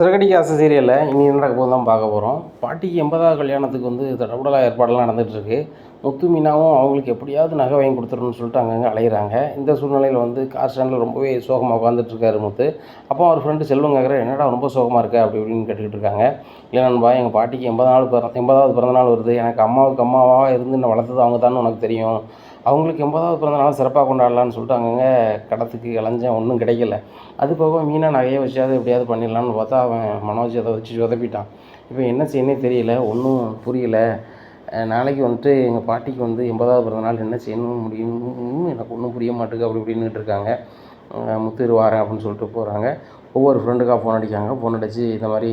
சிறகடிக்க ஆசை சீரியலில் இனி நடக்க போது தான் பார்க்க போகிறோம் பாட்டிக்கு எண்பதாவது கல்யாணத்துக்கு வந்து தடபுடலாக ஏற்பாடெல்லாம் நடந்துகிட்ருக்கு முத்து மீனாவும் அவங்களுக்கு எப்படியாவது நகை வாங்கி கொடுத்துருன்னு சொல்லிட்டு அங்கங்கே அலையிறாங்க. இந்த சூழ்நிலையில் வந்து கார் ஸ்டாண்டில் ரொம்பவே சோகமாக உட்காந்துட்ருக்காரு முத்து. அப்போ அவர் ஃப்ரெண்டு செல்வம் கேட்குற என்னடா ரொம்ப சோகமாக இருக்கா? அப்படி இப்படின்னு கேட்டுக்கிட்டு இருக்காங்க. இல்லை நண்பா எங்கள் பாட்டிக்கு எண்பது நாள் பிற எண்பதாவது பிறந்த நாள் வருது. எனக்கு அம்மாவுக்கு அம்மாவாக இருந்து என்னை வளர்த்தது அவங்க தான் உனக்கு தெரியும். அவங்களுக்கு எண்பதாவது பிறந்த நாள் சிறப்பாக கொண்டாடலான்னு சொல்லிட்டு அங்கங்கே கடத்துக்கு இளைஞ்சேன் ஒன்றும் கிடைக்கல. அது போக மீனாக நகையை வச்சாவது எப்படியாவது பண்ணிடலான்னு பார்த்தா அவன் மனோஜ் அதை வச்சு சொதப்பிட்டான். இப்போ என்ன செய்யணே தெரியல ஒன்றும் புரியல. நாளைக்கு வந்துட்டு எங்கள் பாட்டிக்கு வந்து எண்பதாவது பிறந்த நாள் என்ன செய்யணும் முடியும் எனக்கு ஒன்றும் புரிய மாட்டேங்குது அப்படி இப்படின்னுட்டு இருக்காங்க. அஹ் முத்திரு வாரேன் அப்படின்னு சொல்லிட்டு போகிறாங்க ஒவ்வொரு ஃப்ரெண்டுக்காக ஃபோன் அடிக்காங்க ஃபோன் அடித்து இந்த மாதிரி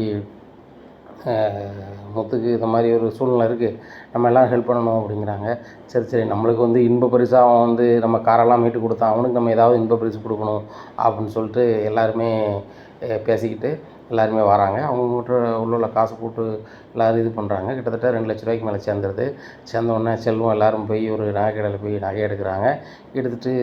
முத்துக்கு இந்த மாதிரி ஒரு சூழ்நிலை இருக்குது நம்ம எல்லாம் ஹெல்ப் பண்ணணும் அப்படிங்கிறாங்க. சரி சரி நம்மளுக்கு வந்து இன்ப பரிசாக அவன் வந்து நம்ம காரெல்லாம் மீட்டு கொடுத்தான். அவனுக்கு நம்ம ஏதாவது இன்ப பரிசு கொடுக்கணும் அப்படின்னு சொல்லிட்டு எல்லாருமே பேசிக்கிட்டு எல்லாருமே வராங்க. அவங்ககிட்ட உள்ள உள்ள காசு போட்டு எல்லோரும் இது பண்ணுறாங்க கிட்டத்தட்ட ரெண்டு லட்ச ரூபாய்க்கு மேலே சேர்ந்துருது. சேர்ந்தோடனே செல்வம் எல்லோரும் போய் ஒரு நகை கடையில் போய் நகை எடுக்கிறாங்க. எடுத்துகிட்டு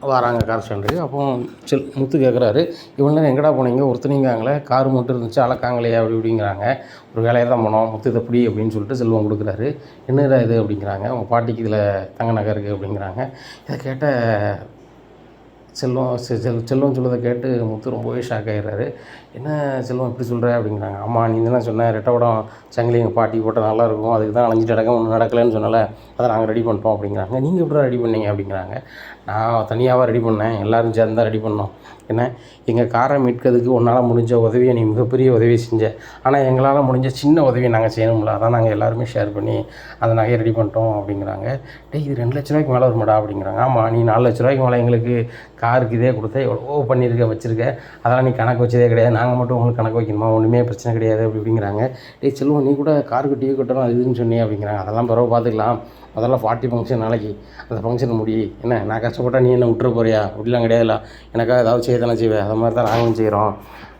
வராங்க கார் ஸ்டாண்டுக்கு அப்போ செல் முத்து கேட்குறாரு இவ்வளோ நேரம் எங்கடா போனீங்க ஒருத்தனிங்காங்களே கார் மட்டும் இருந்துச்சு அளக்காங்களே அப்படி இப்படிங்கிறாங்க. ஒரு வேலையை தான் போனோம் முத்து இதை பிடி அப்படின்னு சொல்லிட்டு செல்வம் கொடுக்குறாரு. என்னடா இது? அப்படிங்கிறாங்க. உங்கள் பாட்டிக்கு இதில் தங்க நகை இருக்குது அப்படிங்கிறாங்க. இதை கேட்ட செல்வம் செ- செல் செல்வம் சொல்கிறத கேட்டு முத்து ரொம்பவே ஷாக் ஆகிடுறாரு என்ன செல்வம் இப்படி சொல்கிற அப்படிங்கிறாங்க. ஆமாம் நீ தானே சொன்ன ரெட்டவடம் சங்கிலி எங்கள் பாட்டி போட்டால் நல்லாயிருக்கும் அதுக்கு தான் அலைஞ்சிட்டு நடக்க ஒன்றும் நடக்கலைன்னு சொன்னல. அதை நாங்கள் ரெடி பண்ணிட்டோம் அப்படிங்கிறாங்க. நீங்கள் எப்படி ரெடி பண்ணீங்க அப்படிங்கிறாங்க. நான் தனியாகவா ரெடி பண்ணேன். எல்லோரும் சேர்ந்து தான் ரெடி பண்ணோம். என்ன? எங்கள் காரை மீட்கிறதுக்கு உன்னால் முடிஞ்ச உதவியை நீ மிகப்பெரிய உதவி செஞ்ச. ஆனால் எங்களால் முடிஞ்ச சின்ன உதவியை நாங்கள் செய்யணும்ல. அதான் நாங்கள் எல்லாருமே ஷேர் பண்ணி அந்த நகையை ரெடி பண்ணிட்டோம் அப்படிங்கிறாங்க. டேய் இது ரெண்டு லட்ச ரூபாய்க்கு மேலே வருமாடா அப்படிங்கிறாங்க. ஆமாம் நீ நாலு லட்ச ரூபாய்க்கு மேலே எங்களுக்கு காருக்கு இதே கொடுத்த எவ்வளோ பண்ணியிருக்க வச்சுருக்க. அதெல்லாம் நீ கணக்கு வச்சதே கிடையாது. நாங்கள் மட்டும் உங்களுக்கு கணக்கு வைக்கணுமா? ஒன்றுமே பிரச்சனை கிடையாது அப்படி அப்படிங்கிறாங்க. டே செல்வம் நீ கூட காருக்கு டிவி கட்டணும் அது இதுன்னு சொன்னீங்க அப்படிங்கிறாங்க. அதெல்லாம் பிறகு பார்த்துக்கலாம். முதல்ல ஃபார்ட்டி ஃபங்க்ஷன் நாளைக்கு. அந்த ஃபங்க்ஷன் முடி. என்ன நான் கஷ்டப்பட்டால் நீ என்ன விட்டுற போறியா? அப்படிலாம் கிடையாதுல எனக்காக ஏதாவது செய்ய தானே செய்வேன். அது மாதிரி தான் நாங்களும் செய்கிறோம்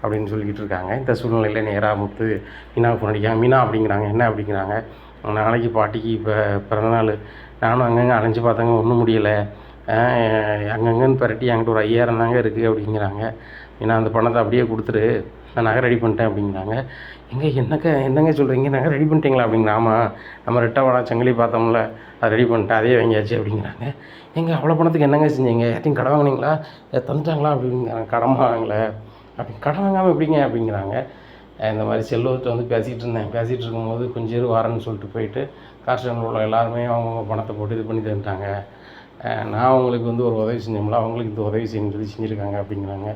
அப்படின்னு சொல்லிக்கிட்டு இருக்காங்க. இந்த சூழ்நிலையில் நேராக முத்து மீனா ஃபோன் அடிக்காங்க மீனா அப்படிங்கிறாங்க. என்ன அப்படிங்கிறாங்க. நாளைக்கு பாட்டிக்கு இப்போ பிறந்தநாள். நானும் அங்கங்கே அலைஞ்சு பார்த்தாங்க. ஒன்றும் முடியலை. அங்கங்கன்னு பரட்டி என்கிட்ட ஒரு ஐயாயிரம் தாங்க இருக்குது அப்படிங்கிறாங்க. ஏன்னா அந்த பணத்தை அப்படியே கொடுத்துரு. நான் நகை ரெடி பண்ணிட்டேன் அப்படிங்கிறாங்க. எங்கே என்னங்க என்னங்க சொல்கிறீங்க நகை ரெடி பண்ணிட்டீங்களா அப்படிங்கிற ஆமாம் நம்ம ரெட்டவாடா சங்கிலி பார்த்தோம்ல அதை ரெடி பண்ணிட்டேன் அதே வாங்கியாச்சு அப்படிங்கிறாங்க. எங்கே அவ்வளோ பணத்துக்கு என்னங்க செஞ்சீங்க? யார்ட்டையும் கடன் வாங்குனீங்களா? தந்துட்டாங்களா அப்படிங்கிறாங்க கடன் வாங்கலை. அப்படி கடன் வாங்காமல் எப்படிங்க அப்படிங்கிறாங்க. இந்த மாதிரி செல்வத்தை வந்து பேசிகிட்டு இருந்தேன். பேசிகிட்டு இருக்கும்போது கொஞ்சம் இரு வரேன்னு சொல்லிட்டு போயிட்டு கார் உள்ள எல்லாருமே அவங்கவுங்க பணத்தை போட்டு இது பண்ணி தந்துட்டாங்க. நான் அவங்களுக்கு வந்து ஒரு உதவி செஞ்சோம்ல அவங்களுக்கு இந்த உதவி செய்யணும்னு சொல்லி செஞ்சுருக்காங்க அப்படிங்கிறாங்க.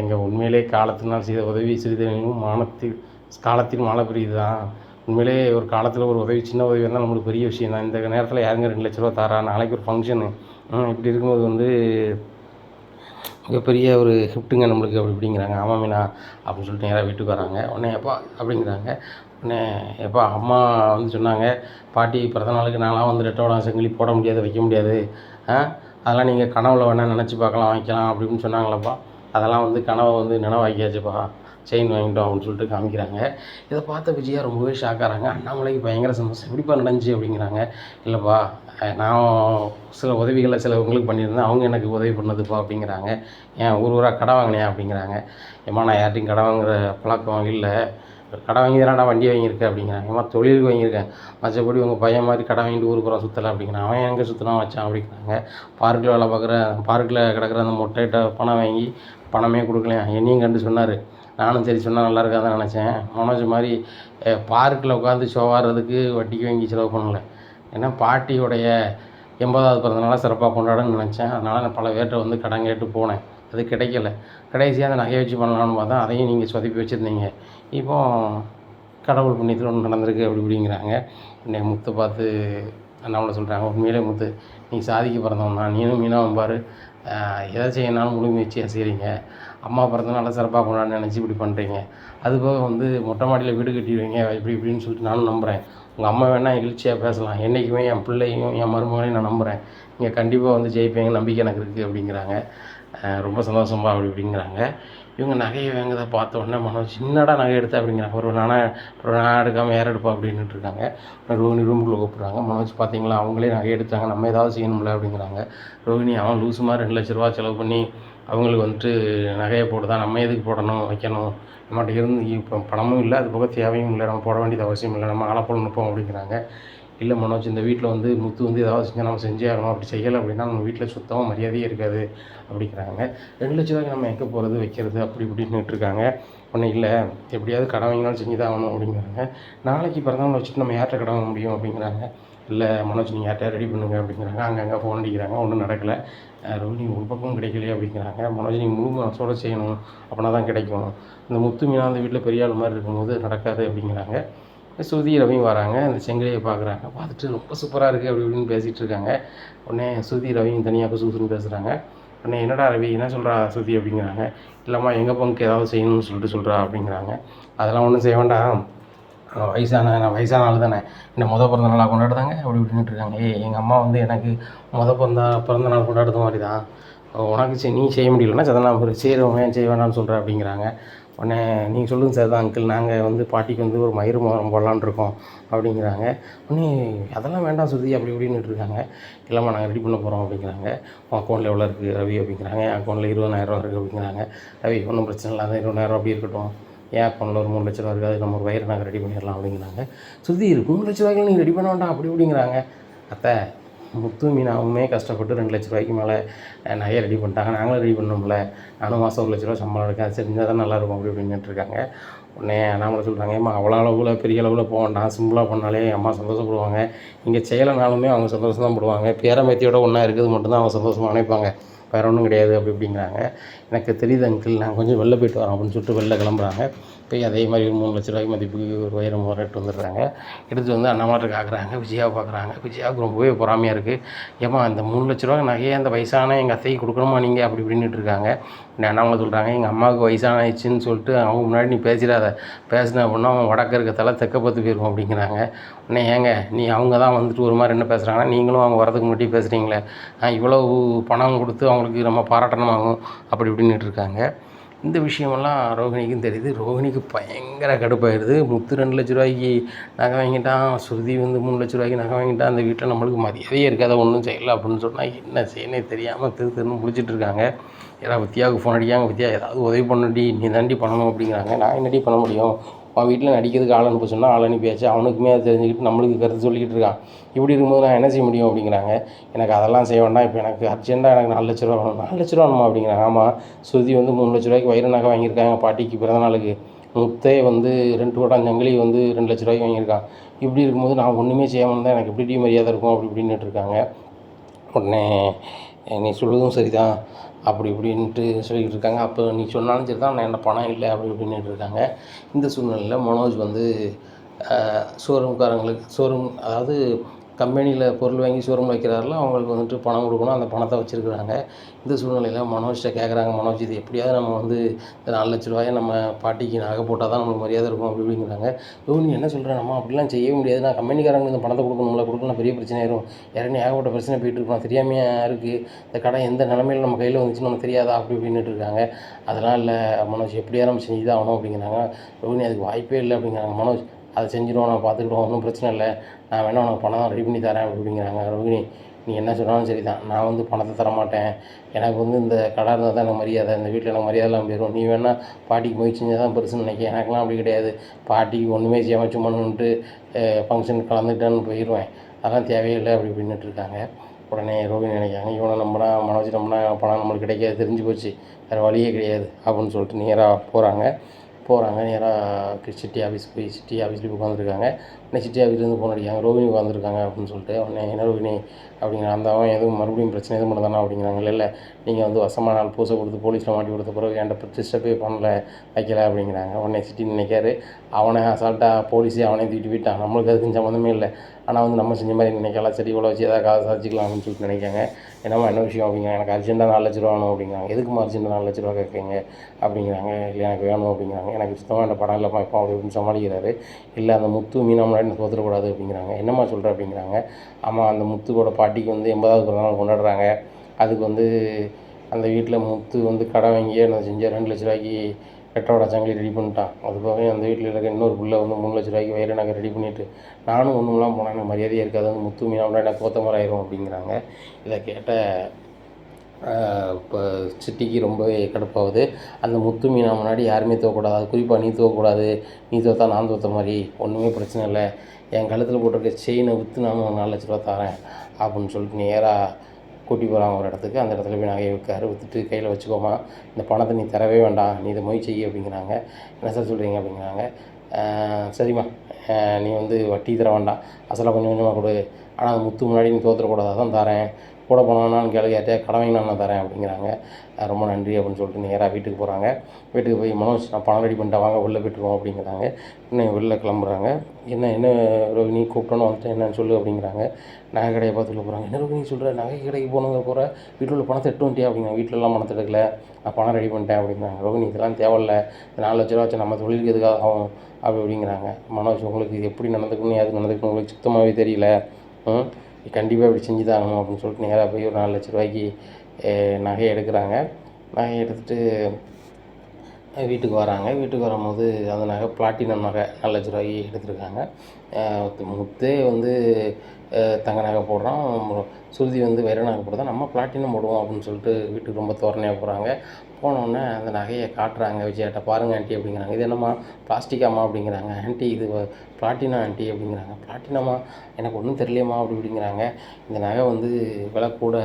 எங்கள் உண்மையிலே காலத்தினால் செய்த உதவி சிறிதனும் மானத்தில் காலத்தில் மாலை பெய்யுது தான் உண்மையிலே ஒரு காலத்தில் ஒரு உதவி சின்ன உதவி இருந்தால் நம்மளுக்கு பெரிய விஷயம் தான் இந்த நேரத்தில் யாருங்க ரெண்டு லட்ச ரூபா தாரா? நாளைக்கு ஒரு ஃபங்க்ஷனு இப்படி இருக்கும்போது வந்து மிகப்பெரிய ஒரு கிஃப்ட்டுங்க நம்மளுக்கு அப்படி இப்படிங்கிறாங்க. ஆமாம் மீனா அப்படின்னு சொல்லிட்டு நேராக வீட்டுக்கு வராங்க. உடனே எப்பா அப்படிங்கிறாங்க. உடனே எப்பா அம்மா வந்து சொன்னாங்க பாட்டி பிறந்த நாளுக்கு நான்லாம் வந்து ரெட்டோட செங்கிலி போட முடியாது வைக்க முடியாது. அதெல்லாம் நீங்கள் கனவுல வேணால் நினச்சி பார்க்கலாம் வைக்கலாம் அப்படின்னு சொன்னாங்களப்பா. அதெல்லாம் வந்து கனவை வந்து நினைவாக்கியாச்சுப்பா செயின் வாங்கிட்டோம் அப்படின்னு சொல்லிட்டு காமிக்கிறாங்க. இதை பார்த்த விஜயா ரொம்பவே ஷாக்காகிறாங்க அண்ணாமலைக்கு பயங்கர சந்தோஷம். எப்படிப்பா நடந்துச்சு அப்படிங்கிறாங்க. இல்லைப்பா நான் சில உதவிகளை சில உங்களுக்கு பண்ணியிருந்தேன். அவங்க எனக்கு உதவி பண்ணதுப்பா அப்படிங்கிறாங்க. ஏன் ஊர் ஊராக கடை வாங்கினேன் அப்படிங்கிறாங்க. ஏம்மா நான் யார்ட்டையும் கடை வாங்குற பழக்கம் இல்லை. கடை வாங்கி நான் வண்டி வாங்கியிருக்கேன் அப்படிங்கிறாங்க. ஏம்மா தொழிலுக்கு வாங்கியிருக்கேன். மற்றபடி உங்கள் பையன் மாதிரி கடை வாங்கிட்டு ஊருக்கு போகிற சுற்றலை அப்படிங்கிறான் அவன் எங்கே சுற்றினா வச்சான் அப்படிங்கிறாங்க. பார்க்கில் வேலை பார்க்குற பார்க்கில் கிடக்கிற அந்த மொட்டைகிட்ட பணம் வாங்கி பணமே கொடுக்கலையா? என்னையும் கண்டு சொன்னார். நானும் சரி சொன்னால் நல்லா இருக்காதுன்னு நினச்சேன். மனோஜ் மாதிரி பார்க்கில் உட்காந்து ஷோவாடுறதுக்கு வட்டிக்கு வாங்கி செலவு பண்ணல. ஏன்னா பாட்டியோடைய எண்பதாவது பிறந்தநாளை சிறப்பாக கொண்டாடணும்னு நினச்சேன். அதனால் நான் பல பேர்கிட்ட வந்து கடன் கேட்டு போனேன். அது கிடைக்கல. கடைசியாக அந்த நகையை வச்சு பண்ணலாம்னு பார்த்தா அதையும் நீங்கள் சொதப்பி வச்சுருந்தீங்க. இப்போ கடவுள் புண்ணியத்தில் ஒன்று நடந்திருக்கு அப்படி இப்படிங்கிறாங்க. என்னை முத்து பார்த்து அண்ணாமலை சொல்கிறாங்க உண்மையிலே முத்து நீ சாதிக்க பிறந்தவன் தான். நீனும் மீனாவும் பாரு. எதை செய்யணாலும் முழு முயற்சியாக செய்கிறீங்க அம்மா பிறந்தனால சிறப்பாக கொண்டாட நினச்சி இப்படி பண்ணுறீங்க அது போக வந்து மொட்டை மாடியில் வீடு கட்டிடுவீங்க இப்படி இப்படின்னு சொல்லிட்டு நானும் நம்புகிறேன் உங்கள் அம்மா வேணால் எழுச்சியாக பேசலாம். என்றைக்குமே என் பிள்ளையும் என் மருமகனையும் நான் நம்புகிறேன் நீங்கள் கண்டிப்பாக வந்து ஜெயிப்பீங்க நம்பிக்கை எனக்கு இருக்குது அப்படிங்கிறாங்க. ரொம்ப சந்தோஷமாக அப்படி இப்படிங்கிறாங்க. இவங்க நகையை வாங்குறத பார்த்த உடனே மனோஜ் சின்னடா நகை எடுத்த? அப்படிங்கிறாங்க ஒரு நானா ஒரு நான் எடுக்காமல் யார் எடுப்பா அப்படின்னுட்டு இருக்காங்க. ரோஹினி ரூமுக்குள்ளே கூப்பிட்றாங்க. மனோஜ் பார்த்தீங்களா அவங்களே நகை எடுத்தாங்க. நம்ம ஏதாவது செய்யணும்ல அப்படிங்கிறாங்க. ரோஹினி அவன் லூசு மாதிரி ரெண்டு லட்ச ரூபா செலவு பண்ணி அவங்களுக்கு வந்துட்டு நகையை போட்டு தான் நம்ம எதுக்கு போடணும் வைக்கணும்? நம்மகிட்ட இருந்து இப்போ பணமும் இல்லை அது போக தேவையும் இல்லை. நம்ம போட வேண்டியது அவசியம் இல்லை. நம்ம ஆளப்போல் நிற்போம் அப்படிங்கிறாங்க. இல்லை மனோஜ் இந்த வீட்டில் வந்து முத்து வந்து ஏதாவது செஞ்சால் நம்ம செஞ்சே ஆகணும். அப்படி செய்யலை அப்படின்னா நம்ம வீட்டில் சுத்தமாக மரியாதையே இருக்காது அப்படிங்கிறாங்க. ரெண்டு லட்ச ரூபாய்க்கு நம்ம எங்கே போகிறது வைக்கிறது அப்படி இப்படின்னுட்டு இருக்காங்க. ஒன்றும் இல்லை எப்படியாவது கடன் வாங்கினாலும் செஞ்சு தான் ஆகணும் அப்படிங்கிறாங்க. நாளைக்கு பிறந்தவங்களை வச்சுட்டு நம்ம யார்கிட்ட கடன் வாங்க முடியும் அப்படிங்கிறாங்க. இல்லை மனோஜ் நீங்கள் யார்கிட்ட ரெடி பண்ணுங்க அப்படிங்கிறாங்க. அங்கங்கே ஃபோன் அடிக்கிறாங்க. ஒன்றும் நடக்கலை. அஹ் ரோஹினி ஒரு பக்கம் கிடைக்கலையே அப்படிங்கிறாங்க. மனோஜ் நீங்கள் முழு மனசோடு செய்யணும். அப்படின்னா தான் கிடைக்கும். இந்த முத்து மீனா அந்த வீட்டில் பெரிய ஆள் மாதிரி இருக்கும்போது நடக்காது அப்படிங்கிறாங்க. சுருதி ரவியும் வராங்க. அந்த செங்கலையை பார்க்குறாங்க. பார்த்துட்டு ரொம்ப சூப்பராக இருக்குது அப்படி இப்படின்னு பேசிகிட்டு இருக்காங்க. உடனே சுருதி ரவியும் தனியாக சூசுன்னு பேசுகிறாங்க உடனே என்னடா ரவி என்ன சொல்கிறா சுருதி அப்படிங்கிறாங்க. இல்லைம்மா எங்கள் பங்கு ஏதாவது செய்யணும்னு சொல்லிட்டு சொல்கிறா அப்படிங்கிறாங்க. அதெல்லாம் ஒன்றும் செய்ய வேண்டாம். வயசான நான் வயசான ஆள் தானே. என்ன முத பிறந்த நாளாக கொண்டாடுதாங்க? அப்படி இப்படின்னுட்டு இருக்காங்க. ஏ எங்கள் அம்மா வந்து எனக்கு முத பிறந்த பிறந்த நாள் கொண்டாடுறது மாதிரி தான் உனக்கு நீ செய்ய முடியலன்னா சதனா ஒரு ஏன் செய்ய வேண்டாம்னு சொல்கிற அப்படிங்கிறாங்க. உடனே நீங்கள் சொல்லுங்கள் சார் தான் அங்கிள் நாங்கள் வந்து பாட்டிக்கு வந்து ஒரு மயிறு மரம் போடலான்னு இருக்கோம் அப்படிங்கிறாங்க. உடனே அதெல்லாம் வேண்டாம் சுருதி அப்படி இப்படின்னு இருக்காங்க. இல்லைம்மா நாங்கள் ரெடி பண்ண போகிறோம் அப்படிங்கிறாங்க. உன் அக்கௌண்ட்டில் எவ்வளோ இருக்குது ரவி? அப்படிங்கிறாங்க. என் அக்கௌண்ட்டில் இருபதாயிரரூவா இருக்குது அப்படிங்கிறாங்க. ரவி ஒன்றும் பிரச்சனை இல்லை. அந்த இருபதாயிரரூவா அப்படி இருக்கட்டும். ஏன் அக்கௌண்ட்டில் ஒரு மூணு லட்ச ரூபா இருக்குது அது நம்ம ஒரு வயிறு நாங்கள் ரெடி பண்ணிடலாம் அப்படிங்கிறாங்க. சுருதி மூணு லட்ச ரூபாய்க்கு நீங்கள் ரெடி பண்ண வேண்டாம் அப்படி அப்படிங்கிறாங்க அத்தை முத்து மீனாவுமே கஷ்டப்பட்டு ரெண்டு லட்ச ரூபாய்க்கு மேலே நகையை ரெடி பண்ணிட்டாங்க. நாங்களும் ரெடி பண்ணோம்ல நானும் மாதம் ஒரு லட்ச ரூபா சம்பளம் எடுக்கேன் அது செஞ்சால் தான் நல்லாயிருக்கும் அப்படி இப்படின்னுட்டு இருக்காங்க. உடனே அண்ணாமலை சொல்கிறாங்க ஏம்மா அவ்வளோ அளவில் பெரிய அளவில் போக வேண்டாம். சிம்பிளாக பண்ணாலே அம்மா சந்தோஷப்படுவாங்க. இங்கே செய்யலைனாலுமே அவங்க சந்தோஷம் தான் படுவாங்க. பேரம்பேத்தியோட ஒன்றா இருக்குது மட்டும்தான் அவங்க சந்தோஷமாக நினைப்பாங்க. வேறு ஒன்றும் கிடையாது அப்படி அப்படிங்கிறாங்க எனக்கு தெரியுது அங்கிள் நான் கொஞ்சம் வெளில போயிட்டு வரேன் அப்படின்னு சொல்லிட்டு வெளில கிளம்புறாங்க. போய் அதே மாதிரி ஒரு மூணு லட்ச ரூபாய்க்கு மதிப்புக்கு ஒரு வைரம் மரம் எடுத்து வந்துடுறாங்க. எடுத்து வந்து அண்ணாமலை காக்குறாங்க விஜயாவை பார்க்குறாங்க. விஜயாவுக்கு ரொம்பவே பொறாமையாக இருக்குது ஏம்மா அந்த மூணு லட்ச ரூபா நகையை அந்த வயசான எங்கள் அத்தைக்கு கொடுக்கணுமா நீங்கள் அப்படி இப்படின்ட்டு இருக்காங்க. அண்ணாமலை சொல்கிறாங்க எங்கள் அம்மாவுக்கு வயசானாயிடுச்சுன்னு சொல்லிட்டு அவங்க முன்னாடி நீ பேசிடாத. பேசின அப்படின்னா அவன் வடக்க இருக்க தலை தெற்க பார்த்து போயிருக்கும் அப்படிங்கிறாங்க. உடனே ஏங்க நீ அவங்க தான் வந்துட்டு ஒரு மாதிரி என்ன பேசுகிறாங்கன்னா நீங்களும் அவங்க வரதுக்கு முன்னாடி பேசுகிறீங்களே இவ்வளவு பணம் கொடுத்து அவங்களுக்கு நம்ம பாராட்டணமாகும்? அப்படி இப்படின்னுட்டு இருக்காங்க. இந்த விஷயமெல்லாம் ரோஹிணிக்கும் தெரியுது. ரோஹிணிக்கு பயங்கர கடுப்பாயிடுது முத்து ரெண்டு லட்ச ரூபாய்க்கு நகை வாங்கிட்டான். ஸ்ருதி வந்து மூணு லட்ச ரூபாய்க்கு நகை வாங்கிட்டான் அந்த வீட்டில் நம்மளுக்கு மரியாதையே இருக்காத. ஒன்றும் செய்யலை அப்படின்னு சொன்னால் என்ன செய்யணே தெரியாமல் திரு திருன்னு முடிச்சிட்டு இருக்காங்க. ஏதாவது வித்தியாவுக்கு ஃபோன் அடிக்காங்க வித்தியா ஏதாவது உதவி பண்ணடி நீ தாண்டி பண்ணணும் அப்படிங்கிறாங்க. நான் என்னடி பண்ண முடியும்? அவன் வீட்டில் நடிக்கிறதுக்கு ஆள் அனுப்ப சொன்னால் ஆள் அனுப்பியாச்சு. அவனுக்குமே அது தெரிஞ்சுக்கிட்டு நம்மளுக்கு கருத்து சொல்லிக்கிட்டு இருக்கான். இப்படி இருக்கும்போது நான் என்ன செய்ய முடியும் அப்படிங்கிறாங்க. எனக்கு அதெல்லாம் செய்ய வேண்டாம். இப்போ எனக்கு அர்ஜென்ட்டாக எனக்கு நாலு லட்ச ரூபா வேணும். நாலு லட்ச ரூபா வேணுமா அப்படிங்கிறாங்க. ஆமாம் ஸ்ருதி வந்து மூணு லட்ச ரூபாய்க்கு வயிறு நகை வாங்கியிருக்காங்க பாட்டிக்கு பிறந்த நாளுக்கு. முத்தே வந்து ரெண்டு கோட்டான் ஜங்கிலி வந்து ரெண்டு லட்ச ரூபாய்க்கு வாங்கியிருக்கான். இப்படி இருக்கும்போது நான் ஒன்றுமே செய்யாமல் தான் எனக்கு எப்படி மரியாதை இருக்கும்? அப்படி இப்படின்னுட்டு இருக்காங்க. உடனே நீ சொல்வதும் சரிதான். அப்படி இப்படின்ட்டு சொல்லிக்கிட்டு இருக்காங்க அப்போ நீ சொன்னாலும் சரி தான் நான் என்ன பணம் இல்லை அப்படி இப்படின்னு இருக்காங்க இந்த சூழ்நிலையில் மனோஜ் வந்து ஷோரூம்காரங்களுக்கு ஷோரூம் அதாவது கம்பெனியில் பொருள் வாங்கி ஷோரூம் வைக்கிறாரில்ல அவங்களுக்கு வந்துட்டு பணம் கொடுக்கணும். அந்த பணத்தை வச்சுருக்குறாங்க. இந்த சூழ்நிலையில் மனோஜ்கிட்ட கேட்குறாங்க மனோஜ் இது எப்படியாவது நம்ம வந்து இந்த நாலு லட்ச ரூபாயை நம்ம பாட்டிக்கு நகை போட்டால் தான் நம்மளுக்கு மரியாதை இருக்கும் அப்படி இப்படிங்கிறாங்க. ஓ நீ என்ன சொல்கிற நம்ம அப்படிலாம் செய்ய முடியாது. நான் கம்பெனிக்காரங்களுக்கு இந்த பணத்தை கொடுக்கணும்ல கொடுக்கணும் பெரிய பிரச்சனை ஆயிரும். யாரும் ஏகப்பட்ட பிரச்சனை போயிட்டு இருக்கோம் தெரியாமையாக இருக்குது இந்த கடை எந்த நிலமையில நம்ம கையில் வந்துச்சுன்னு நமக்கு தெரியாதா? அப்படி இப்படின்னுட்டு இருக்காங்க. அதெல்லாம் இல்லை. மனோஜ் எப்படியா நம்ம செஞ்சு தான் ஆகணும் அப்படிங்கிறாங்க ரோஹினி அதுக்கு வாய்ப்பே இல்லை அப்படிங்கிறாங்க மனோஜ். அதை செஞ்சிடுவோம் நான் பார்த்துக்கிடுவோம் ஒன்றும் பிரச்சனை இல்லை. நான் வேணால் உனக்கு பணம் ரெடி பண்ணி தரேன் அப்படிங்கிறாங்க ரோகிணி. நீ என்ன சொன்னாலும் சரி தான் நான் வந்து பணத்தை தர மாட்டேன் எனக்கு வந்து இந்த கடை இருந்தால் தான் எனக்கு மரியாதை. இந்த வீட்டில் எனக்கு மரியாதைலாம் போயிடும். நீ வேணால் பாட்டிக்கு போய் செஞ்சால் தான் பெருசுன்னு நினைக்க எனக்குலாம் அப்படி கிடையாது. பாட்டிக்கு ஒன்றுமே செய்யாமல் சும்மா நின்றுட்டு ஃபங்க்ஷன் கலந்துட்டேன்னு போயிடுவேன். அதெல்லாம் தேவையில்லை அப்படி இப்படின்னுட்டு இருக்காங்க. உடனே ரோஹினி நினைக்காங்க இவனை நம்பினா மனோஜ் நம்பினா பணம் நம்மளுக்கு கிடைக்காது தெரிஞ்சு போச்சு. வேறு வழியே கிடையாது அப்படின்னு சொல்லிட்டு நேராக போகிறாங்க போகிறாங்க நேராக சிட்டி ஆஃபீஸ் போய் சிட்டி ஆஃபீஸ்லேயே உட்காந்துருக்காங்க உடனே சிட்டி ஆஃபீஸ்லேருந்து ஃபோன் அடிக்காங்க ரோகிணி உட்காந்துருக்காங்க அப்படின்னு சொல்லிட்டு உடனே என்ன ரோகிணி? அப்படிங்கிற அந்த அவன் எதுவும் மறுபடியும் பிரச்சனை எதுவும் பண்ணதானா அப்படிங்கிறாங்க. இல்லை இல்லை நீங்கள் வந்து வசமான நாள் பூசை கொடுத்து போலீஸில் மாட்டி கொடுத்த பிறகு என்கிட்ட டிஸ்டர்பே பண்ணல வைக்கல அப்படிங்கிறாங்க. உடனே சிட்டி நினைக்காரு. அவனை அசால்ட்டாக போலீஸே அவனே தூக்கிட்டு போயிட்டான். நம்மளுக்கு அதுக்கு சம்மந்தமே இல்லை. ஆனால் வந்து நம்ம செஞ்ச மாதிரி நினைக்கலாம் சரி இவ்வளோ வச்சு ஏதாவது காசு சாதிச்சிக்கலாம் அப்படின்னு சொல்லிட்டு நினைக்காங்க. என்னம்மா என்ன விஷயம் அப்படிங்கிறாங்க. எனக்கு அர்ஜென்ட்டாக நாலு லட்ச ரூபா வேணும் அப்படிங்கிறாங்க. எதுக்குமா அர்ஜென்ட்டாக நாலு லட்ச ரூபா கேட்குறீங்க? அப்படிங்கிறாங்க. இல்லை எனக்கு வேணும் அப்படிங்கிறாங்க. எனக்கு சுத்தமாக இந்த படம் இல்லைப்பா இப்போ அப்படி இப்படின்னு சமாளிக்கிறாரு. இல்லை அந்த முத்து மீனா பாட்டின்னு எனக்கு அப்படிங்கிறாங்க. என்னம்மா சொல்கிற அப்படிங்கிறாங்க. ஆமாம் அந்த முத்துவோட பாட்டிக்கு வந்து எண்பதாவது பிறந்தநாள் கொண்டாடுறாங்க. அதுக்கு வந்து அந்த வீட்டில் முத்து வந்து கடை வாங்கி நான் செஞ்சேன் ரெண்டு லட்ச ரூபாய்க்கு பெட்டோட சங்கிலி ரெடி பண்ணிட்டான். அது போக அந்த வீட்டில் இருக்க இன்னொரு பிள்ளை வந்து மூணு லட்ச ரூபாய்க்கு வயிறு நகை ரெடி பண்ணிவிட்டு நானும் ஒன்றுமெலாம் போனால் எனக்கு மரியாதையே இருக்காது வந்து முத்து மீனா எனக்கு கோத்த மாதிரி ஆயிரும் அப்படிங்கிறாங்க. இதை கேட்ட இப்போ சிட்டிக்கு ரொம்பவே கடுப்பாகுது. அந்த முத்து மீனா முன்னாடி யாருமே தோக்கக்கூடாது. அது குறிப்பாக நீ தோக்கக்கூடாது. நீ தோத்தா நான் தோத்த மாதிரி ஒன்றுமே பிரச்சனை இல்லை. என் கழுத்தில் போட்டிருக்க செயினை விற்று நான் ஒரு நாலு லட்ச ரூபா தரேன் அப்படின்னு சொல்லிட்டு நேராக கூட்டி போகிறாங்க ஒரு இடத்துக்கு. அந்த இடத்துல போய் நகையை விற்காரு. விற்றுட்டு கையில் வச்சுக்கோமா. இந்த பணத்தை நீ தரவே வேண்டாம். நீ இதை மொய் செய்ய அப்படிங்கிறாங்க. என்ன சார் சொல்கிறீங்க அப்படிங்கிறாங்க. சரிம்மா. நீ வந்து வட்டி தர வேண்டாம். அசலாக கொஞ்சம் கொஞ்சமாக கொடு. ஆனால் அந்த முத்து முன்னாடி நீ தோத்துறக்கூடாது தான் தரேன். கூட போனான்னு கேள்வி கேட்டேன் கடன் நான் தரேன் அப்படிங்கிறாங்க. ரொம்ப நன்றி அப்படின்னு சொல்லிட்டு நேராக வீட்டுக்கு போகிறாங்க வீட்டுக்கு போய் மனோஜ் நான் பணம் ரெடி பண்ணிட்டேன் வாங்க வெளில போய்ட்டுருவோம் அப்படிங்கிறாங்க. இன்னும் வெளில கிளம்புறாங்க. என்ன என்ன ரோகிணி கூப்பிட்டோன்னு வந்துட்டு என்னன்னு சொல்லு அப்படிங்கிறாங்க. நகை கடையை பார்த்து போகிறாங்க என்ன ரோகிணி சொல்கிற நகை கடைக்கு போகணுங்க போகிற வீட்டில் உள்ள பணத்தை எட்டு வந்துட்டியா அப்படிங்க வீட்டிலலாம் பணத்தை எடுக்கல. நான் பணம் ரெடி பண்ணிட்டேன் அப்படிங்கிறாங்க. ரோகிணி இதெல்லாம் தேவையில்ல. நாலு லட்ச ரூபா வச்சு நம்ம தொழிலுக்கு எதுக்காக ஆகும்? அப்படி அப்படிங்கிறாங்க. மனோஜ் உங்களுக்கு இது எப்படி நடந்துக்கணும் அது நடந்துக்கணும் உங்களுக்கு சுத்தமாகவே தெரியல. ம்? கண்டிப்பாக இப்படி செஞ்சு தான் ஆகணும் அப்படின்னு சொல்லிட்டு நேராக போய் ஒரு நாலு லட்ச ரூபாய்க்கு நகையை எடுக்கிறாங்க. நகையை எடுத்துகிட்டு வீட்டுக்கு வராங்க. வீட்டுக்கு வரும்போது அந்த நகை பிளாட்டினம் நகை நாலு லட்ச ரூபாய்க்கு எடுத்திருக்காங்க. முத்தே வந்து தங்க நகை போடுறோம் சுருதி வந்து வைர நகை போடுறதா நம்ம பிளாட்டினம் போடுவோம் அப்படின்னு சொல்லிட்டு வீட்டுக்கு ரொம்ப தோரணையாக போகிறாங்க போனோடனே அந்த நகையை காட்டுறாங்க விஜயாட்ட பாருங்கள் ஆண்டி அப்படிங்கிறாங்க. இது என்னம்மா பிளாஸ்டிக்காம்மா அப்படிங்கிறாங்க. ஆண்டி இது பிளாட்டினா ஆண்டி அப்படிங்கிறாங்க. பிளாட்டினமா எனக்கு ஒன்றும் தெரியலையம்மா அப்படி இப்படிங்கிறாங்க. இந்த நகை வந்து விலை கூட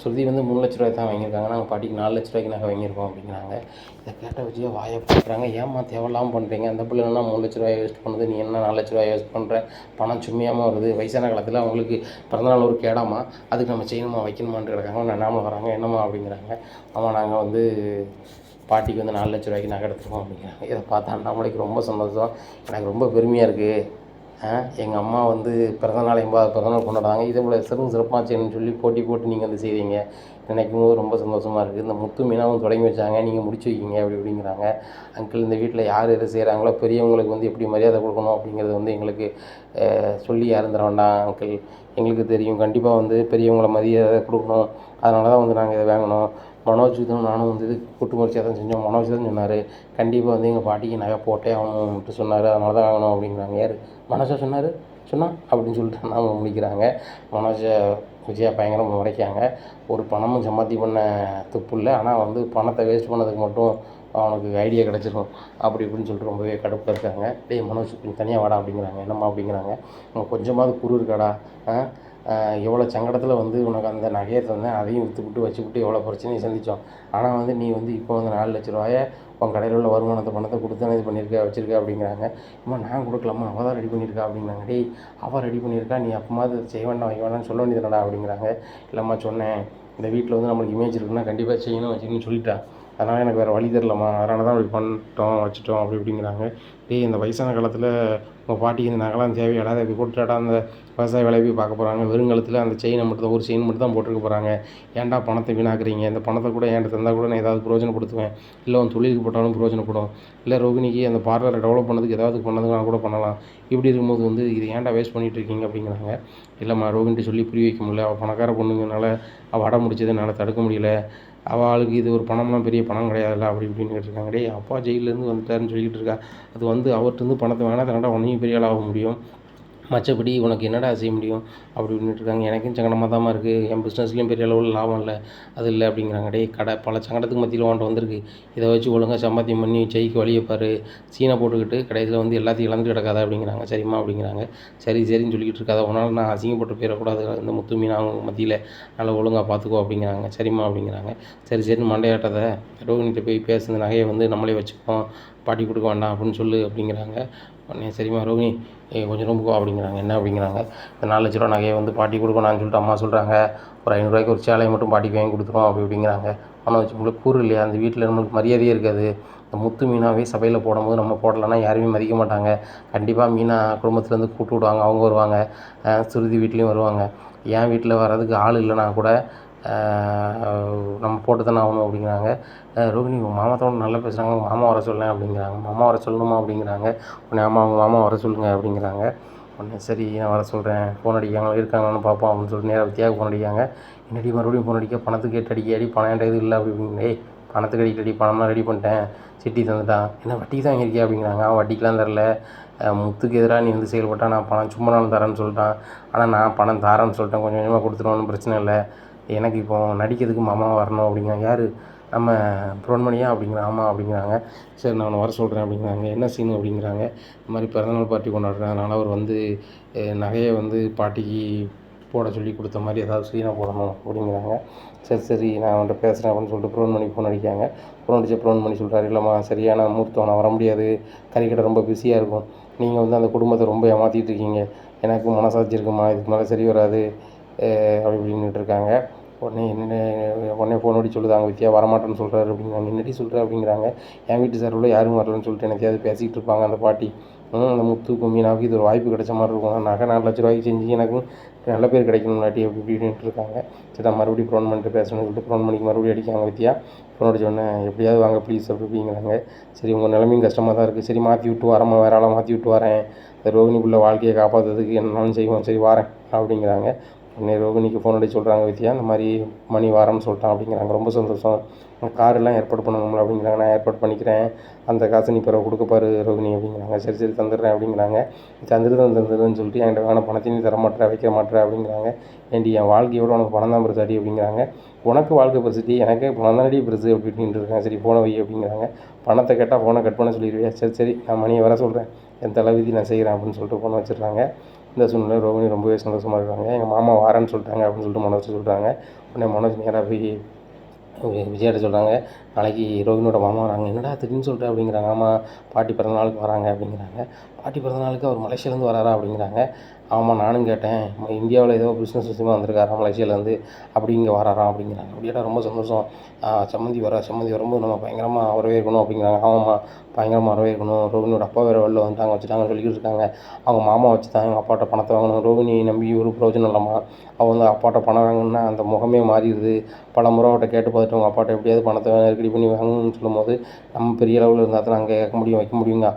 ஸ்ருதி சுருதி வந்து மூணு லட்ச ரூபாய் தான் வாங்கியிருக்காங்க. நாங்கள் பாட்டிக்கு நாலு லட்ச ரூபாய்க்கு நாங்கள் வாங்கியிருக்கோம் அப்படிங்கிறாங்க. இதை கேட்ட வச்சு வாயை பார்க்குறாங்க ஏம்மா தேவையில்லாமல் பண்ணுறீங்க அந்த பிள்ளைனா மூணு லட்ச ரூபாய் வேஸ்ட் பண்ணுது. நீ என்ன நாலு லட்ச ரூபாய் வேஸ்ட் பண்ணுற பணம் சும்மியாமல் வருது. வயசான காலத்தில் அவங்களுக்கு பிறந்தநாள் ஒரு கேடாமா? அதுக்கு நம்ம செய்யணுமா? வைக்கணுமான்னு கிடக்காங்க நாமளும் வராங்க? என்னம்மா அப்படிங்கிறாங்க. ஆமாம் நாங்கள் வந்து பாட்டிக்கு வந்து நாலு லட்ச ரூபாய்க்கு நகை எடுத்துருக்கோம் அப்படிங்கிறாங்க. இதை பார்த்தா நம்மளுக்கு ரொம்ப சந்தோஷம். எனக்கு ரொம்ப பெருமையாக இருக்குது எங்கள் அம்மா வந்து பிறந்தநாள் எண்பதாவது பிறந்தநாள் கொண்டாடுறாங்க இதே போல் சிறப்பு சிறப்பாக செய்யணும்னு சொல்லி போட்டி போட்டு நீங்கள் வந்து செய்வீங்க நினைக்கும் போது ரொம்ப சந்தோஷமாக இருக்குது இந்த முத்து மீனாவும் தொடங்கி வச்சாங்க. நீங்கள் முடிச்சு வைக்கிங்க அப்படி இப்படிங்கிறாங்க. அங்கிள் இந்த வீட்டில் யார் எது செய்கிறாங்களோ பெரியவங்களுக்கு வந்து எப்படி மரியாதை கொடுக்கணும் அப்படிங்கிறது வந்து எங்களுக்கு சொல்லி யாரும் வேண்டாம் அங்கிள். எங்களுக்கு தெரியும். கண்டிப்பாக வந்து பெரியவங்களை மரியாதை கொடுக்கணும். அதனால தான் வந்து நாங்கள் இதை வாங்கினோம். மனோஜ் தான் நானும் வந்து இது கூட்டு முயற்சியாக தான் செஞ்சோம். மனோஜ் தான் சொன்னார். கண்டிப்பாக வந்து எங்கள் பாட்டிக்கு நகை போட்டே ஆகணும்ட்டு சொன்னார். அதனால தான் வாங்கணும் அப்படிங்கிறாங்க. யார்? மனோஜா சொன்னார். சொன்னா அப்படின்னு சொல்லிட்டு நாம முடிக்கிறாங்க. மனோஜை விஜயா பயங்கரமாக உடைக்காங்க ஒரு பணமும் சம்பாத்தி பண்ண துப்பு இல்லை. ஆனால் வந்து பணத்தை வேஸ்ட் பண்ணதுக்கு மட்டும் அவனுக்கு ஐடியா கிடச்சிரும். அப்படி இப்படின்னு சொல்லிட்டு ரொம்பவே கடுப்பில் இருக்காங்க. டேய் மனோஜ் தனியாக வாடா அப்படிங்கிறாங்க. என்னம்மா? அப்படிங்கிறாங்க. கொஞ்சமாவது குரு இருக்காடா? ஆ? எவ்வளோ சங்கடத்தில் வந்து உனக்கு அந்த நகையை தந்தேன் அதையும் விற்றுப்புட்டு வச்சுக்கிட்டு எவ்வளோ பிரச்சனையை சந்தித்தோம் ஆனால் வந்து நீ வந்து இப்போ வந்து நாலு லட்ச ரூபாயை உன் கடையில் உள்ள வருமானத்தை பணத்தை கொடுத்து இது பண்ணியிருக்க வச்சுருக்க அப்படிங்கிறாங்க. இம்மா நான் கொடுக்கலாமா? அவள் தான் ரெடி பண்ணியிருக்கா அப்படிங்கிறாங்க. டேய் அவள் ரெடி பண்ணியிருக்கா நீ அப்பமாவது செய்ய வேண்டாம் வைக்க வேண்டாம்னு சொல்ல வேண்டியதுனடா அப்படிங்கிறாங்க. இல்லைம்மா சொன்னேன். இந்த வீட்டில் வந்து நம்மளுக்கு இமேஜ் இருக்குன்னா கண்டிப்பாக செய்யணும் வச்சுக்கணும்னு சொல்லிட்டா. அதனால் எனக்கு வேறு வழி தெரிலம்மா அதனால தான் அப்படி பண்ணிட்டோம் வச்சுட்டோம் அப்படி இப்படிங்கிறாங்க. டேய் இந்த வயசான காலத்தில் உங்கள் பாட்டிக்கு இந்த நகலாம் தேவையில்லாத இப்படி போட்டுட்டாடா அந்த விவசாய வேலையை போய் பார்க்க போகிறாங்க வெறுங்காலத்தில் அந்த செயினை மட்டும் தான் ஒரு செயின் மட்டும் தான் போட்டிருக்க போகிறாங்க ஏன்டா பணத்தை வீணாக்குறீங்க? இந்த பணத்தை கூட என்கிட்ட தந்தால் கூட நான் ஏதாவது பிரயோஜனப்படுத்துவேன். இல்லை உன் தொழிலுக்கு போட்டாலும் பிரயோஜனப்படும். இல்லை ரோகிணிக்கு அந்த பார்லரை டெவலப் பண்ணதுக்கு ஏதாவது பண்ணதுக்கு நான் கூட பண்ணலாம். இப்படி இருக்கும்போது வந்து இது ஏன்டா வேஸ்ட் பண்ணிகிட்டு இருக்கீங்க அப்படிங்கிறாங்க. இல்லைம்மா ரோகிணிட்டு சொல்லி புரிய வைக்க முடியல. அவள் பணக்கார பொண்ணுங்கனால அவள் அடம் முடிச்சது என்னால் தடுக்க முடியல. அவள் ஆளுக்கு இது ஒரு பணம்லாம் பெரிய பணம் கிடையாதுல்ல அப்படி இப்படின்னு கேட்டிருக்காங்க. டே அப்பா ஜெயிலேருந்து வந்துட்டாருன்னு சொல்லிக்கிட்டு இருக்கா. அது வந்து அவர்கிட்ட இருந்து பணத்தை வேணால் தன்னடா உன்னையும் பெரிய ஆளாக முடியும். மற்றபடி உனக்கு என்னடா செய்ய முடியும்? அப்படி இப்படின்ட்டு இருக்காங்க. எனக்கும் சங்கடமாக தான் இருக்குது என் பிஸ்னஸ்லேயும் பெரிய அளவில் லாபம் இல்லை. அது இல்லை அப்படிங்கிறாங்க. டேய் கடை பல சங்கடத்துக்கு மத்தியில் உன்ட்ட வந்திருக்கு. இதை வச்சு ஒழுங்காக சம்பாத்தியம் பண்ணி ஜெயிக்க வழியை பாரு. சீனை போட்டுக்கிட்டு கடைசியில் வந்து எல்லாத்தையும் இழந்து கிடக்காதா அப்படிங்கிறாங்க. சரிம்மா அப்படிங்கிறாங்க. சரி சரின்னு சொல்லிக்கிட்டு இருக்காத. உன்னால் நான் அசிங்கப்பட்டு போயிடக்கூடாது. இந்த முத்து மீன் அவங்க மத்தியில். நல்லா ஒழுங்காக பார்த்துக்கோ அப்படிங்கிறாங்க. சரிம்மா அப்படிங்கிறாங்க. சரி சரின்னு மண்டையாட்டதை. ரோஹினிட்ட போய் பேசுன நகையை வந்து நம்மளே வச்சுப்போம். பாட்டி கொடுக்க வேண்டாம் அப்படின்னு சொல்லு அப்படிங்கிறாங்க. உடனே சரிம்மா ரோஹினி ஏ கொஞ்சம் ரொம்ப அப்படிங்கிறாங்க. என்ன அப்படிங்கிறாங்க. இந்த நாலு லட்ச ரூபா நகையை வந்து பாட்டி கொடுக்கணும்னு சொல்லிட்டு அம்மா சொல்கிறாங்க ஒரு ஐநூறுரூவாய்க்கு ஒரு சேலையை மட்டும் பாட்டிக்கு வாங்கி கொடுத்துருவோம் அப்படி அப்படிங்கிறாங்க ஆனால் வச்சு உங்களுக்கு கூறு இல்லையா? அந்த வீட்டில் நம்மளுக்கு மரியாதையே இருக்காது. இந்த முத்து மீனாவே சபையில் போடும்போது நம்ம போடலைன்னா யாருமே மதிக்க மாட்டாங்க. கண்டிப்பாக மீனா குடும்பத்துலேருந்து கூப்பிட்டு விடுவாங்க. அவங்க வருவாங்க. சுருதி வீட்லேயும் வருவாங்க. என் வீட்டில் வர்றதுக்கு ஆள் இல்லைனா கூட நம்ம போட்டு தானே ஆகணும் அப்படிங்கிறாங்க. ரோகிணி உங்கள் மாமாத்தோட நல்லா பேசுகிறாங்க உங்கள் மாமா வர சொல்லேன் அப்படிங்கிறாங்க. மாமா வர சொல்லணுமா அப்படிங்கிறாங்க. உடனே ஆமாம் அவங்க மாமா வர சொல்லுங்கள் அப்படிங்கிறாங்க. உடனே சரி நான் வர சொல்கிறேன் ஃபோன் அடிக்காங்க இருக்காங்கன்னு பார்ப்போம் அப்படின்னு சொல்லிட்டு நேராக வித்தியாக ஃபோன் அடிக்காங்க என்னடி மறுபடியும் ஃபோன் அடிக்க? பணத்துக்கு கேட்டு அடிக்க அடி பணம் என்கிட்ட இது இல்லை அப்படிங்களே பணத்துக்கு அடிக்கடி அடி பணம்லாம் ரெடி பண்ணிட்டேன். சிட்டி தந்துட்டான் என்ன வட்டிக்கு தான் வாங்கியிருக்கியா? அப்படிங்கிறாங்க. அவன் வட்டிக்கெலாம் தரல. முத்துக்கு எதிராக நீ வந்து செயல்பட்டா நான் பணம் சும்மா நான் தரேன்னு சொல்லிட்டான். ஆனால் நான் பணம் தரேன்னு சொல்லிட்டேன். கொஞ்சம் கொஞ்சமாக கொடுத்துருவோன்னு பிரச்சனை இல்லை. எனக்கு இப்போ நடிக்கிறதுக்கு மாமா வரணும் அப்படிங்கிறாங்க. யார்? நம்ம ப்ரோன்மணியா அப்படிங்கிறாங்க ஆமாம் அப்படிங்கிறாங்க. சரி நான் அவனை வர சொல்கிறேன் அப்படிங்கிறாங்க. என்ன சீன் அப்படிங்கிறாங்க. இந்த மாதிரி பிறந்தநாள் பார்ட்டி கொண்டாடுறேன் அதனால் அவர் வந்து நகையை வந்து பாட்டிக்கு போட சொல்லி கொடுத்த மாதிரி ஏதாவது சீனை போடணும் அப்படிங்கிறாங்க. சரி சரி நான் அவன்கிட்ட பேசுகிறேன் அப்படின்னு சொல்லிட்டு ப்ரோன் பண்ணி ஃபோன் அடிக்காங்க ஃபோன் அடிச்சு ப்ரோன் பண்ணி சொல்கிறாரு இல்லைம்மா சரியான முகூர்த்தம் நான் வர முடியாது. கறிக்கடை ரொம்ப பிஸியாக இருக்கும். நீங்கள் வந்து அந்த குடும்பத்தை ரொம்ப ஏமாற்றிட்டு இருக்கீங்க. எனக்கு மனசாட்சி இருக்குமா? இதுக்கு மேலே சரி வராது அப்படி இப்படின்னுட்டு இருக்காங்க. உடனே என்ன உடனே ஃபோன் அடி சொல்லுதாங்க வித்தியா வரமாட்டேன்னு சொல்கிறாரு அப்படிங்கிறாங்க என்னடி சொல்கிற அப்படிங்கிறாங்க. என் வீட்டு சார்பில் யாரும் வரலன்னு சொல்லிட்டு எனக்கையாவது பேசிகிட்டு இருப்பாங்க அந்த பாட்டி. அந்த முத்து மீனாவுக்கு இது ஒரு வாய்ப்பு கிடைச்ச மாதிரி இருக்கும். நகை நாலு லட்ச ரூபாய்க்கு செஞ்சு எனக்கு நல்ல பேர் கிடைக்கணும் நாட்டி அப்படி இப்படின்ட்டு இருக்காங்க. சரி மறுபடியும் ப்ரோன் பண்ணிட்டு பேசணும்னு சொல்லிட்டு ப்ரோன் பண்ணிக்கு மறுபடியும் அடிக்காங்க வித்தியா. ஃபோன் அடிச்ச உடனே எப்படியாவது வாங்க ப்ளீஸ் அப்படி சரி உங்கள் நிலைமையும் கஷ்டமாக தான் இருக்குது சரி மாற்றி விட்டு வரமா வேற ஆளாக மாற்றி விட்டு வரேன். இந்த பிள்ளை வாழ்க்கையை காப்பாற்றுறதுக்கு என்னாலும் செய்வோம். சரி வரேன் அப்படிங்கிறாங்க. உடனே ரோகிணிக்கு ஃபோன் அடிச்சு சொல்கிறாங்க வித்யா இந்த மாதிரி மணி வாரம்னு சொல்லிட்டான் அப்படிங்கிறாங்க. ரொம்ப சந்தோஷம். காரெல்லாம் ஏற்பாடு பண்ணணும்ல அப்படிங்கிறாங்க. நான் ஏற்பாடு பண்ணிக்கிறேன். அந்த காசை நீ பிறகு கொடுக்கப்பாரு ரோகிணி அப்படிங்கிறாங்க. சரி சரி தந்துடுறேன் அப்படிங்கிறாங்க. தந்துடுதான் தந்துடுன்னு சொல்லிட்டு என்கிட்ட வேணா பணத்தையும் நீ தர மாட்டேற வைக்க மாட்டேற அப்படிங்கிறாங்க. ஏண்டி என் வாழ்க்கையோட உனக்கு பணம் தான் பெருசாடி அப்படிங்கிறாங்க. உனக்கு வாழ்க்கை பெருசுட்டி எனக்கு பணம் தானடி பெருசு அப்படி இப்படின்ட்டு இருக்காங்க. சரி ஃபோனை வை அப்படிங்கிறாங்க. பணத்தை கேட்டால் ஃபோனை கட் பண்ண சொல்லிடுவியா? சரி சரி நான் மணியை வர சொல்கிறேன் என் தலைவிதி நான் செய்கிறேன் அப்படின்னு சொல்லிட்டு ஃபோனை வச்சுருக்காங்க இந்த சூழ்நிலை ரோகிணி ரொம்பவே சந்தோஷமாக இருக்காங்க. எங்கள் மாமா வாரேன்னு சொல்லிட்டாங்க அப்படின்னு சொல்லிட்டு மனோஜ் சொல்கிறாங்க உடனே மனோஜ் நேராக போய் விஜயாட்ட சொல்கிறாங்க நாளைக்கு ரோகிணியோட மாமா வராங்க. என்னடா திடீர்னு சொல்லிட்டு அப்படிங்கிறாங்க. ஆமாம் பாட்டி பிறந்த நாளுக்கு வராங்க அப்படிங்கிறாங்க. பாட்டி பிறந்த நாளுக்கு அவர் மலேசியாலேருந்து வராரா அப்படிங்கிறாங்க. ஆமாம் நானும் கேட்டேன். இந்தியாவில் ஏதோ பிஸ்னஸ் விஷயமா வந்திருக்காரா மலேசியாலேருந்து அப்படி இங்கே வராராம் அப்படிங்கிறாங்க. அப்படியாடா ரொம்ப சந்தோஷம். சம்மந்தி வர சம்மந்தி வரும்போது நம்ம பயங்கரமாக வரவேற்கணும் அப்படிங்கிறாங்க. ஆமாம்மா பயங்கரமாக வரவேற்கணும் ரோகிணியோட அப்பா வேறு வெளில வந்துட்டாங்க வச்சுட்டாங்க சொல்லிக்கிட்டு இருக்காங்க. அவங்க மாமா வச்சு தான் எங்கள் அப்பாட்ட பணத்தை வாங்கணும். ரோகிணி நம்பி ஒரு பிரயோஜனம் இல்லாமல் அவள் வந்து அப்பாட்ட பணம் வாங்கணும்னா அந்த முகமே மாறிடுது. பல முறை அவட்ட கேட்டு பார்த்துட்டு அவங்க அப்பாட்ட எப்படியாவது பணத்தை நெருக்கடி பண்ணி வாங்கணும்னு சொல்லும்போது நம்ம பெரிய அளவில் இருந்தால் தான் அங்கே கேட்க முடியும் வைக்க முடியுங்க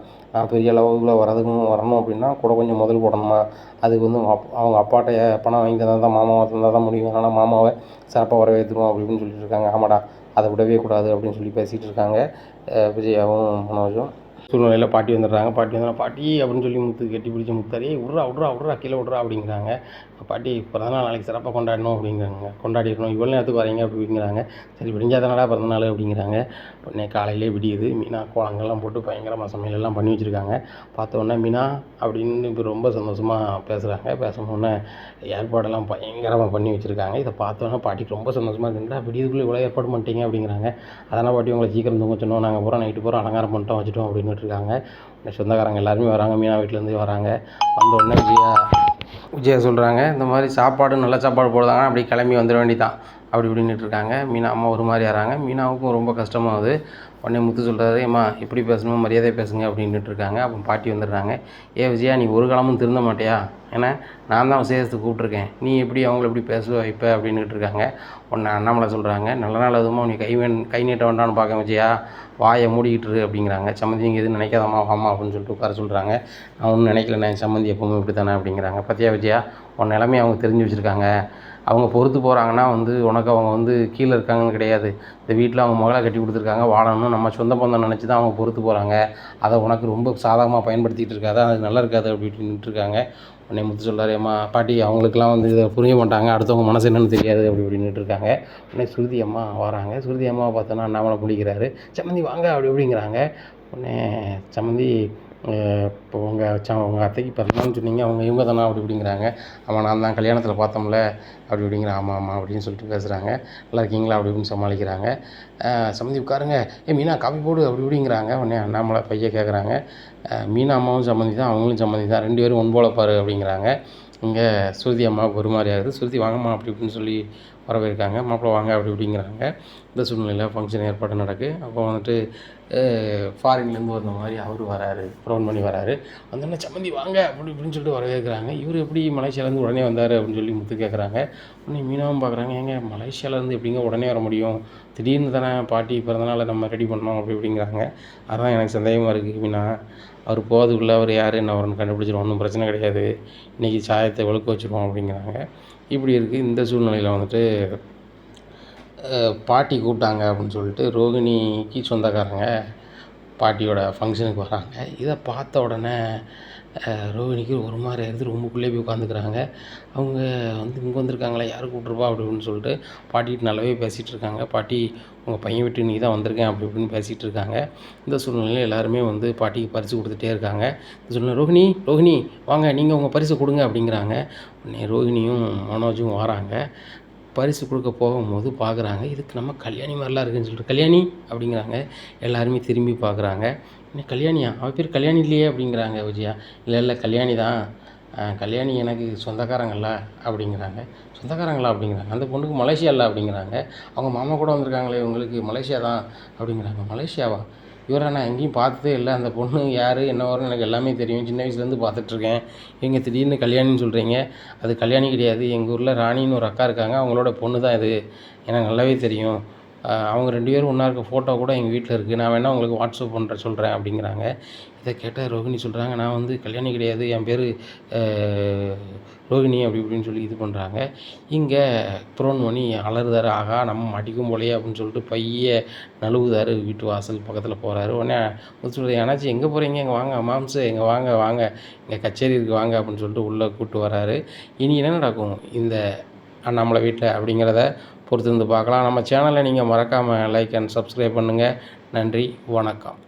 பெரிய அளவில் வரதுக்கும் வரணும் அப்படின்னா கூட கொஞ்சம் முதல் போடணுமா அதுக்கு வந்து அவங்க அப் அவங்க அப்பாட்ட பணம் வாங்கி தந்தால் தான் மாமாவை தந்தால் தான் முடியும். அதனால் மாமாவை சிறப்பாக வரவேற்றுவோம் அப்படின்னு சொல்லிட்டு இருக்காங்க. ஆமாடா அதை விடவே கூடாது அப்படின்னு சொல்லி பேசிகிட்டு இருக்காங்க. விஜயாவும் மனோஜும். சூழ்நிலையில் பாட்டி வந்துடுறாங்க. பாட்டி வந்தா பாட்டி அப்படின்னு சொல்லி முத்து கட்டி பிடிச்சி முத்தாரி விட்றா விட்றா விட்றா கீழே விட்றா அப்படிங்கிறாங்க. பாட்டி பிறந்தநாள் நாளைக்கு சிறப்பாக கொண்டாடணும் அப்படிங்கிறாங்க. கொண்டாடிடணும். இவ்வளோ நேரத்துக்கு வரீங்க அப்படிங்கிறாங்க. சரி விடிஞ்சாதனாடா பிறந்தநாள் அப்படிங்கிறாங்க. உடனே காலையிலே விடியுது. மீனா கோலங்கள்லாம் போட்டு பயங்கரமாக சமையல் எல்லாம் பண்ணி வச்சுருக்காங்க. பார்த்தோன்னே மீனா அப்படின்னு இப்போ ரொம்ப சந்தோஷமாக பேசுகிறாங்க பேசணுன்னே ஏற்பாடெல்லாம் பயங்கரமாக பண்ணி வச்சுருக்காங்க. இதை பார்த்தோன்னே பாட்டிக்கு ரொம்ப சந்தோஷமாக இருக்குங்களா விடியதுக்குள்ளே இவ்வளோ ஏற்பாடு பண்ணிட்டீங்க? அப்படிங்கிறாங்க. அதனால் பாட்டி உங்களை சீக்கிரம் தூங்க சொன்னோம். நாங்கள் பூரா நைட்டு பூரா அலங்காரம் பண்ணிட்டோம். வச்சுட்டோம். அப்படின்னு இருக்காங்க சொந்தக்காரங்க எல்லாருமே வராங்க. மீனா வீட்டிலேருந்து வராங்க. வந்த உடனே விஜயா விஜயா சொல்கிறாங்க இந்த மாதிரி சாப்பாடு நல்ல சாப்பாடு போடுறாங்கன்னா அப்படி கிளம்பி வந்துட வேண்டியதான் அப்படி இப்படின்னுட்டு இருக்காங்க மீனா அம்மா ஒரு மாதிரி ஆறாங்க. மீனாவுக்கும் ரொம்ப கஷ்டமாகுது உடனே முத்து சொல்கிறாரு ஏம்மா எப்படி பேசணும்? மரியாதை பேசுங்க அப்படின்ட்டு இருக்காங்க அப்போ பாட்டி வந்துடுறாங்க. ஏ விஜயா நீ ஒரு காலமும் திருந்த மாட்டியா? ஏன்னா நான் தான் விசேஷத்துக்கு கூப்பிட்ருக்கேன் நீ எப்படி அவங்கள எப்படி பேசுவ வைப்ப? அப்படின்னுட்டு இருக்காங்க உன்னை அண்ணாமலை சொல்கிறாங்க நல்ல நாள் அதுவும் நீ கை வேண் கை நீட்ட வேண்டாம்னு பார்க்க விஜயா வாயை மூடிக்கிட்டு இரு அப்படிங்கிறாங்க. சம்மந்தி இங்கே எதுவும் நினைக்காதம்மா வாமா அப்படின்னு சொல்லிட்டு உட்கார சொல்கிறாங்க நான் ஒன்றும் நினைக்கலண்ணே சம்மந்தி எப்பவுமே இப்படி தானே அப்படிங்கிறாங்க. பத்தியா விஜயா உன் நிலமையை அவங்க தெரிஞ்சு வச்சுருக்காங்க. அவங்க பொறுத்து போகிறாங்கன்னா வந்து உனக்கு அவங்க வந்து கீழே இருக்காங்கன்னு கிடையாது. இந்த வீட்டில் அவங்க மகளை கட்டி கொடுத்துருக்காங்க வாழணும் நம்ம சொந்த பந்தம் நினச்சி தான் அவங்க பொறுத்து போகிறாங்க அதை உனக்கு ரொம்ப சாதகமாக பயன்படுத்திகிட்டு இருக்காது அது நல்லா இருக்காது அப்படி இப்படின்ட்டு இருக்காங்க. உடனே முத்து சொல்கிறார் அம்மா பாட்டி அவங்களுக்குலாம் வந்து இதை புரிய மாட்டாங்க அடுத்தவங்க மனசு என்னென்னு தெரியாது அப்படி இப்படின்னுட்டு இருக்காங்க. உடனே சுருதி அம்மா வராங்க. சுருதி அம்மாவை பார்த்தோன்னா அண்ணாமலை பிடிக்கிறாரு சம்மந்தி வாங்க அப்படி அப்படிங்கிறாங்க உடனே சம்மந்தி இப்போ உங்கள் ச உங்கள் அத்தைக்கு பிறந்தான்னு சொன்னீங்க அவங்க இவங்க தானே அப்படி இப்படிங்கிறாங்க. ஆமாம் நான் தான் கல்யாணத்தில் பார்த்தோம்ல அப்படி இப்படிங்கிற ஆமாம் ஆமாம் அப்படின்னு சொல்லிட்டு பேசுகிறாங்க நல்லா இருக்கீங்களா அப்படி இப்படின்னு சமாளிக்கிறாங்க. சம்மந்தி உட்காருங்க. ஏ மீனா காப்பி போடு அப்படி இப்படிங்கிறாங்க. உடனே அண்ணாமலை பையன் கேட்குறாங்க மீனா அம்மாவும் சம்மந்தி தான் அவங்களும் சம்மந்தி தான். ரெண்டு பேரும் ஒன் போல பாரு அப்படிங்கிறாங்க. இங்கே ஸ்ருதி அம்மா ஒரு மாதிரி ஆகுது. ஸ்ருதி வாங்கம்மா அப்படி இப்படின்னு சொல்லி வரவேற்காங்க. மாப்பிள்ளை வாங்க அப்படி இப்படிங்கிறாங்க. இந்த சூழ்நிலையில் ஃபங்க்ஷன் ஏற்பாடு நடக்கு. அப்போ வந்துட்டு ஃபாரின்லேருந்து வந்த மாதிரி அவர் வராரு ப்ரௌன் பண்ணி வராரு வந்தோடனே சம்மந்தி வாங்க அப்படி இப்படின்னு சொல்லிட்டு வரவேற்கிறாங்க. இவர் எப்படி மலேசியாலேருந்து உடனே வந்தார் அப்படின்னு சொல்லி முத்து கேட்குறாங்க உடனே மீனாவும் பார்க்குறாங்க ஏங்க மலேசியாலேருந்து எப்படிங்க உடனே வர முடியும்? திடீர்னு தானே பாட்டி பிறந்தநாளை நம்ம ரெடி பண்ணோம் அப்படி இப்படிங்கிறாங்க. அதான் எனக்கு சந்தேகமாக இருக்குது மீனா. அவர் போகிறதுக்குள்ள அவர் யார் என்ன அவர்னு கண்டுபிடிச்சிடும் ஒன்றும் பிரச்சனை கிடையாது. இன்றைக்கி சாயத்தை ஒழுக்க வச்சுருவோம் அப்படிங்கிறாங்க. இப்படி இருக்குது இந்த சூழ்நிலையில் வந்துட்டு பாட்டி கூப்பிட்டாங்க அப்படின்னு சொல்லிட்டு ரோகிணிக்கு சொந்தக்காரங்க பாட்டியோட ஃபங்க்ஷனுக்கு வராங்க. இதை பார்த்த உடனே ரோஹிணிக்கு ரோகிணிக்கு ஒரு மாதிரி ஆயிடுது. ரூமுக்குள்ளே போய் உட்காந்துக்கிறாங்க. அவங்க வந்து இங்கே வந்திருக்காங்களா? யார் கூப்பிட்ருப்பா அப்படின்னு சொல்லிட்டு பாட்டிகிட்ட நல்லாவே பேசிகிட்டு இருக்காங்க. பாட்டி உங்கள் பையன் விட்டு நீ தான் வந்திருக்கேன். அப்படி இப்படின்னு பேசிகிட்டு இருக்காங்க. இந்த சூழ்நிலையில் எல்லாருமே வந்து பாட்டிக்கு பரிசு கொடுத்துட்டே இருக்காங்க. இந்த சூழ்நிலை ரோகிணி ரோகிணி வாங்க நீங்கள் உங்கள் பரிசு கொடுங்க அப்படிங்கிறாங்க. உடனே ரோகிணியும் மனோஜும் வராங்க. பரிசு கொடுக்க போகும்போது பார்க்குறாங்க இதுக்கு நம்ம கல்யாணி மாதிரிலாம் இருக்குன்னு சொல்லிட்டு கல்யாணி? அப்படிங்கிறாங்க. எல்லாருமே திரும்பி பார்க்குறாங்க என்ன கல்யாணியா? அவள் பேர் கல்யாணி இல்லையே அப்படிங்கிறாங்க விஜயா. இல்லை இல்லை கல்யாணி தான். கல்யாணி எனக்கு சொந்தக்காரங்களா அப்படிங்கிறாங்க. சொந்தக்காரங்களா அப்படிங்கிறாங்க. அந்த பொண்ணுக்கு மலேசியாவில் அப்படிங்கிறாங்க. அவங்க மாமா கூட வந்திருக்காங்களே உங்களுக்கு மலேசியா தான் அப்படிங்கிறாங்க. மலேசியாவா? இவரை நான் எங்கேயும் பார்த்ததே இல்லை. அந்த பொண்ணு யார் என்ன வரும்னு எனக்கு எல்லாமே தெரியும். சின்ன வயசுலேருந்து பார்த்துட்ருக்கேன் இவங்க திடீர்னு கல்யாணின்னு சொல்கிறீங்க அது கல்யாணி கிடையாது. எங்கள் ஊரில் ராணின்னு ஒரு அக்கா இருக்காங்க. அவங்களோட பொண்ணு தான் இது. எனக்கு நல்லாவே தெரியும். அவங்க ரெண்டு பேரும் ஒன்றா இருக்க ஃபோட்டோ கூட எங்கள் வீட்டில் இருக்குது நான் வேணால் உங்களுக்கு வாட்ஸ்அப் பண்ணுற சொல்கிறேன் அப்படிங்கிறாங்க. இதை கேட்ட ரோகிணி சொல்கிறாங்க நான் வந்து கல்யாணி கிடையாது என் பேர் ரோகிணி அப்படி இப்படின்னு சொல்லி இது பண்ணுறாங்க இங்கே ப்ரோன் மணி அலறுதாரு ஆகா நம்ம மாட்டிக்கும் போலையே அப்படின்னு சொல்லிட்டு பைய நழுவுதாரு வீட்டு வாசல் பக்கத்தில் போகிறாரு உடனே முத்து சொல்லுது ஏன்னாச்சும் எங்கே போகிறீங்க இங்கே வாங்க மாம்சு இங்கே வாங்க வாங்க இங்கே கச்சேரி இருக்கு வாங்க அப்படின்னு சொல்லிட்டு உள்ளே கூப்பிட்டு வராரு. இனி என்ன நடக்கும் இந்த அண்ணாமலை வீட்டில் அப்படிங்கிறத பொறுத்து இருந்து பார்க்கலாம். நம்ம சேனலை நீங்கள் மறக்காமல் லைக் அண்ட் சப்ஸ்கிரைப் பண்ணுங்கள் நன்றி வணக்கம்.